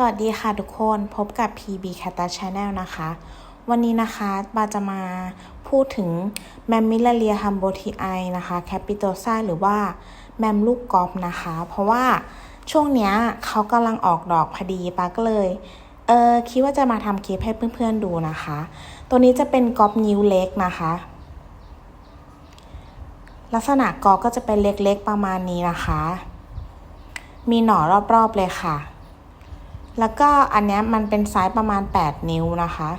สวัสดีค่ะทุกคนพบกับ PB c a t a Channel นะคะ วันนี้นะคะบาจะมาพูดถึงแมมมิลเลียฮัมโบทีไอนะคะแคปิโตซาหรือว่าแมมลูกกอล์ฟนะคะ เพราะว่าช่วงเนี้ยเขากำลังออกดอกพอดีปาก็เลยเออคิดว่าจะมาทำคลิปให้เพื่อนๆดูนะคะ ตัวนี้จะเป็นกอล์ฟนิ้วเล็กนะคะ ลักษณะกอล์ฟก็จะเป็นเล็กๆประมาณนี้นะคะ มีหน่อรอบๆเลยค่ะ แล้วก็อันนี้มันเป็นไซส์ประมาณ 8 นิ้วนะคะ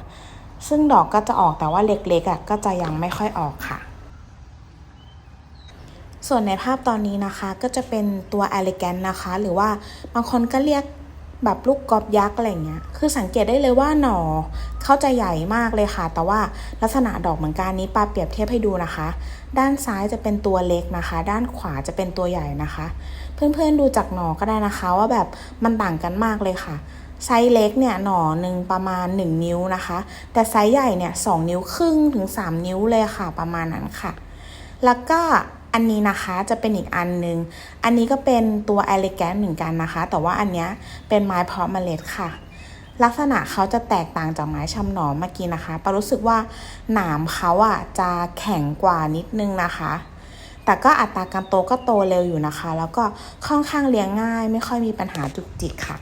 ซึ่งดอกก็จะออกแต่ว่าเล็กๆอะก็จะยังไม่ค่อยออกค่ะ ส่วนในภาพตอนนี้นะคะก็จะเป็นตัว elegant นะคะ หรือว่าบางคนก็เรียกแบบลูกกอบยักษ์อะไรเงี้ย คือสังเกตได้เลยว่าหน่อ เขาจะใหญ่มากเลยค่ะ แต่ว่าลักษณะดอกเหมือนกันนี้ปาเปรียบเทียบให้ดูนะคะ ด้านซ้ายจะเป็นตัวเล็กนะคะ ด้านขวาจะเป็นตัวใหญ่นะคะ เพื่อนๆดูจากหน่อก็ได้นะคะ ว่าแบบมันต่างกันมากเลยค่ะไซส์เล็กเนี่ยหน่อหนึ่งประมาณ 1 นิ้วนะคะ แต่ไซส์ใหญ่เนี่ย2นิ้วครึ่งถึง 3 นิ้วเลยค่ะประมาณนั้นค่ะ แล้วก็อันนี้นะคะจะเป็นอีกอันหนึง อันนี้ก็เป็นตัว elegant เหมือนกันนะคะ แต่ว่าอันเนี้ยเป็นไม้เพาะเมล็ดค่ะ ลักษณะเขาจะแตกต่างจากไม้ชำหนอมเมื่อกี้นะคะปารู้สึกว่าหนามเขาอะจะแข็งกว่านิดนึงนะคะ แต่ก็อัตราการโตก็โตเร็วอยู่นะคะ แล้วก็ค่อนข้างเลี้ยงง่าย ไม่ค่อยมีปัญหาจุกจิกค่ะ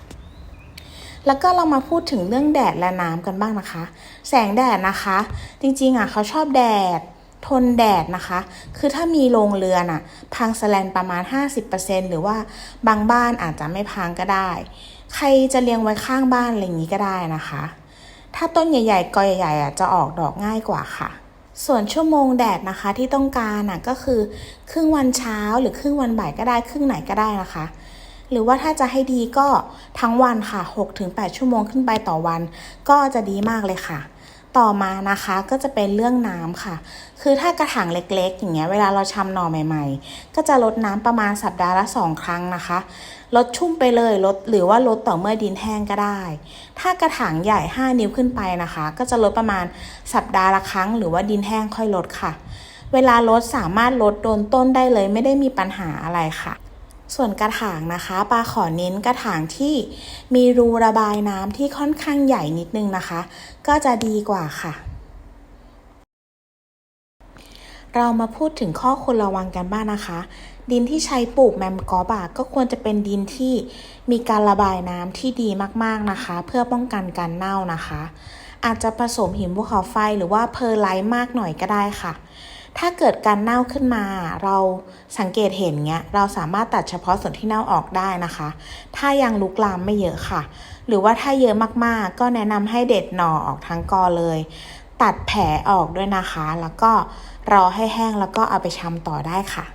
แล้วก็เรามาพูดถึงเรื่องแดดและน้ำกันบ้างนะคะ แสงแดดนะคะ จริงๆอะเขาชอบแดด ทนแดดนะคะ คือถ้ามีโรงเรือนอะพังสแลนประมาณ 50%หรือว่าบางบ้านอาจจะไม่พังก็ได้ ใครจะเลี้ยงไว้ข้างบ้านอะไรอย่างนี้ก็ได้นะคะ ถ้าต้นใหญ่ๆกอใหญ่ๆอะจะออกดอกง่ายกว่าค่ะ ส่วนชั่วโมงแดดนะคะที่ต้องการอะก็คือครึ่งวันเช้าหรือครึ่งวันบ่ายก็ได้ครึ่งไหนก็ได้นะคะหรือว่าถ้าจะให้ดีก็ทั้งวันค่ะ 6-8 ชั่วโมงขึ้นไปต่อวัน ก็จะดีมากเลยค่ะ ต่อมานะคะก็จะเป็นเรื่องน้ำค่ะ คือถ้ากระถางเล็กๆ อย่างเงี้ยเวลาเราชำหน่อใหม่ ๆ ก็จะลดน้ำประมาณสัปดาห์ละ2ครั้งนะคะ ลดชุ่มไปเลยลดหรือว่าลดต่อเมื่อดินแห้งก็ได้ ถ้ากระถางใหญ่ 5 นิ้วขึ้นไปนะคะ ก็จะลดประมาณสัปดาห์ละครั้ง หรือว่าดินแห้งค่อยลดค่ะ เวลาลดสามารถลดโดนต้นได้เลย ไม่ได้มีปัญหาอะไรค่ะ ส่วนกระถางนะคะปาขอเน้นกระถางที่มีรูระบายน้ำที่ค่อนข้างใหญ่นิดนึงนะคะ ก็จะดีกว่าค่ะ เรามาพูดถึงข้อควรระวังกันบ้างนะคะ ดินที่ใช้ปลูกแมมกอบอะก็ควรจะเป็นดินที่มีการระบายน้ำที่ดีมากๆนะคะ เพื่อป้องกันการเน่านะคะ อาจจะผสมหินภูเขาไฟหรือว่าเพอร์ไลท์มากหน่อยก็ได้ค่ะ ถ้าเกิดการเน่าขึ้นมา เราสังเกตเห็นเงี้ย เราสามารถตัดเฉพาะส่วนที่เน่าออกได้นะคะ ถ้ายังลุกลามไม่เยอะค่ะ หรือว่าถ้าเยอะมากๆ ก็แนะนำให้เด็ดหน่อออกทั้งกอเลย ตัดแผลออกด้วยนะคะ แล้วก็รอให้แห้งแล้วก็เอาไปชำต่อได้ค่ะ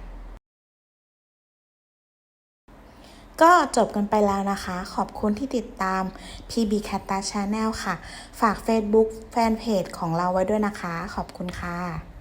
ก็จบกันไปแล้วนะคะ ขอบคุณที่ติดตาม PB c a t a Channel ค่ะ ฝาก Facebook แฟนเพจของเราไว้ด้วยนะคะ ขอบคุณค่ะ